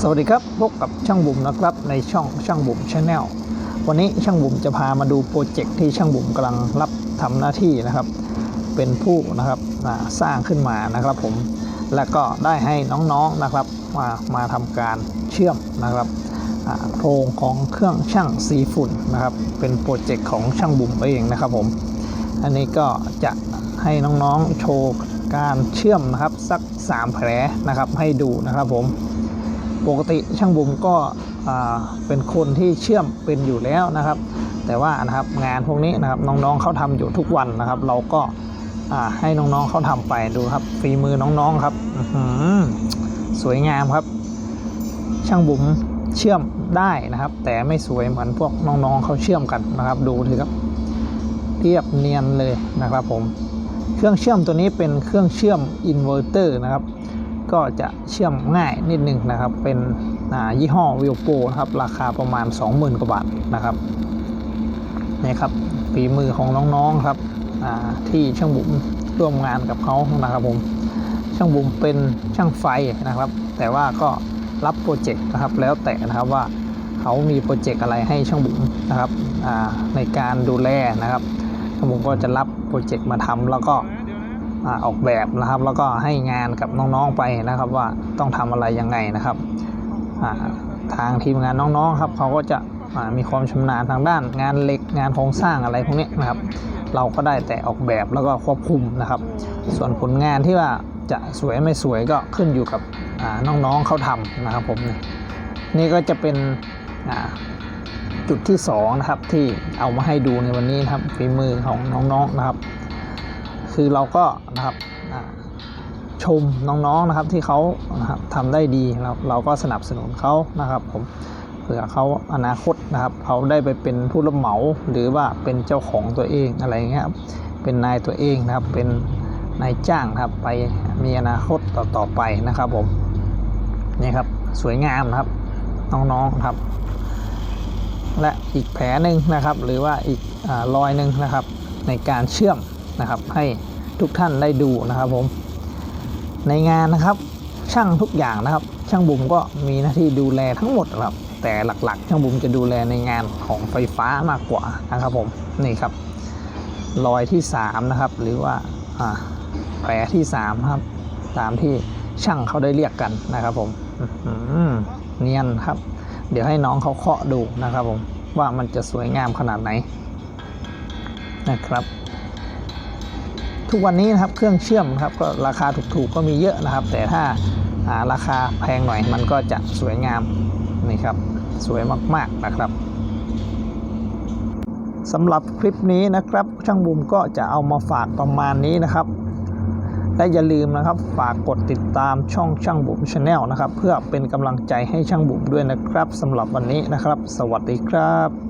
สวัสดีครับพบกับช่างบุ๋มนะครับในช่องช่างบุ๋มชาแนลวันนี้ช่างบุ๋มจะพามาดูโปรเจกต์ที่ช่างบุ๋มกำลังรับทำหน้าที่นะครับ เป็นผู้นะครับสร้างขึ้นมานะครับผมและก็ได้ให้น้องๆนะครับมามาทำการเชื่อมนะครับโครงของเครื่องช่างสีฝุ่นนะครับ เป็นโปรเจกต์ของช่างบุ๋มเองนะครับผมอันนี้ก็จะให้น้องๆโชว์การเชื่อมนะครับสัก 3 แผลนะครับให้ดูนะครับผม ปกติช่างบุ๋มก็เป็นคนที่เชื่อมเป็นอยู่แล้วนะครับ แต่ว่านะครับงานพวกนี้นะครับน้องๆเขาทำอยู่ทุกวันนะครับ เราก็ให้น้องๆเขาทำไปดูครับฝีมือน้องๆครับสวยงามครับ ช่างบุ๋มเชื่อมได้นะครับ แต่ไม่สวยเหมือนพวกน้องๆเขาเชื่อมกันนะครับ ดูสิครับเรียบเนียนเลยนะครับผมเครื่องเชื่อมตัวนี้เป็นเครื่องเชื่อมอินเวอร์เตอร์นะครับ ก็จะเชื่อมง่ายนิดนึงนะครับ เป็นยี่ห้อวิวโปนะครับ ราคาประมาณ 20,000กว่าบาทนะครับนี่ครับฝีมือของน้องๆครับที่ช่างบุ๋มร่วมงานกับเขานะครับผมช่างบุ๋มเป็นช่างไฟนะครับ แต่ว่าก็รับโปรเจกต์นะครับแล้วแต่นะครับว่าเขามีโปรเจกต์อะไรให้ช่างบุ๋มนะครับในการดูแลนะครับช่างบุ๋มก็จะรับโปรเจกต์มาทำแล้วก็ ออกแบบนะครับ แล้วก็ให้งานกับน้องๆไปนะครับ ว่าต้องทำอะไรยังไงนะครับทางทีมงานน้องๆครับเขาก็จะมีความชำนาญทางด้าน งานเหล็กงานโครงสร้างอะไรพวกนี้นะครับ เราก็ได้แต่ออกแบบแล้วก็ควบคุมนะครับ ส่วนผลงานที่ว่าจะสวยไม่สวยก็ขึ้นอยู่กับน้องๆเขาทำนะครับผมนี่ก็จะเป็นจุดที่สองนะครับที่เอามาให้ดูในวันนี้นะครับฝีมือของน้องๆนะครับ คือเราก็นะครับชมน้องๆนะครับที่เขานะครับทำได้ดีเราเราก็สนับสนุนเขานะครับผมเผื่อเขาอนาคตนะครับเขาได้ไปเป็นผู้รับเหมาหรือว่าเป็นเจ้าของตัวเองอะไรเงี้ยครับเป็นนายตัวเองนะครับเป็นนายจ้างครับไปมีอนาคตต่อต่อไปนะครับผมนี่ครับสวยงามนะครับน้องๆครับ และอีกแผลหนึ่งนะครับ หรือว่าอีกอรอยหนึ่งนะครับ ในการเชื่อม นะครับ ให้ทุกท่านได้ดูนะครับผม ในงานนะครับช่างทุกอย่างนะครับ ช่างบุ๋มก็มีหน้าที่ดูแลทั้งหมดครับ แต่หลักๆ ช่างบุ๋มจะดูแลในงานของไฟฟ้ามากกว่านะครับผมนี่ครับรอยที่3นะครับหรือว่าแผลที่3ครับตามที่ช่างเขาได้เรียกกันนะครับผมเนียนครับ เดี๋ยวให้น้องเขาเคาะดูนะครับผมว่ามันจะสวยงามขนาดไหนนะครับ ทุกวันนี้นะครับเครื่องเชื่อมครับก็ราคาถูกๆก็มีเยอะนะครับ แต่ถ้าาราคาแพงหน่อยมันก็จะสวยงามนี่ครับสวยมากๆนะครับสำหรับคลิปนี้นะครับ ช่างบุมก็จะเอามาฝากประมาณนี้นะครับ และอย่าลืมนะครับฝากกดติดตามช่องช่างบุ๋มชาแนลนะครับ เพื่อเป็นกำลังใจให้ช่างบุ๋มด้วยนะครับสำหรับวันนี้นะครับ สวัสดีครับ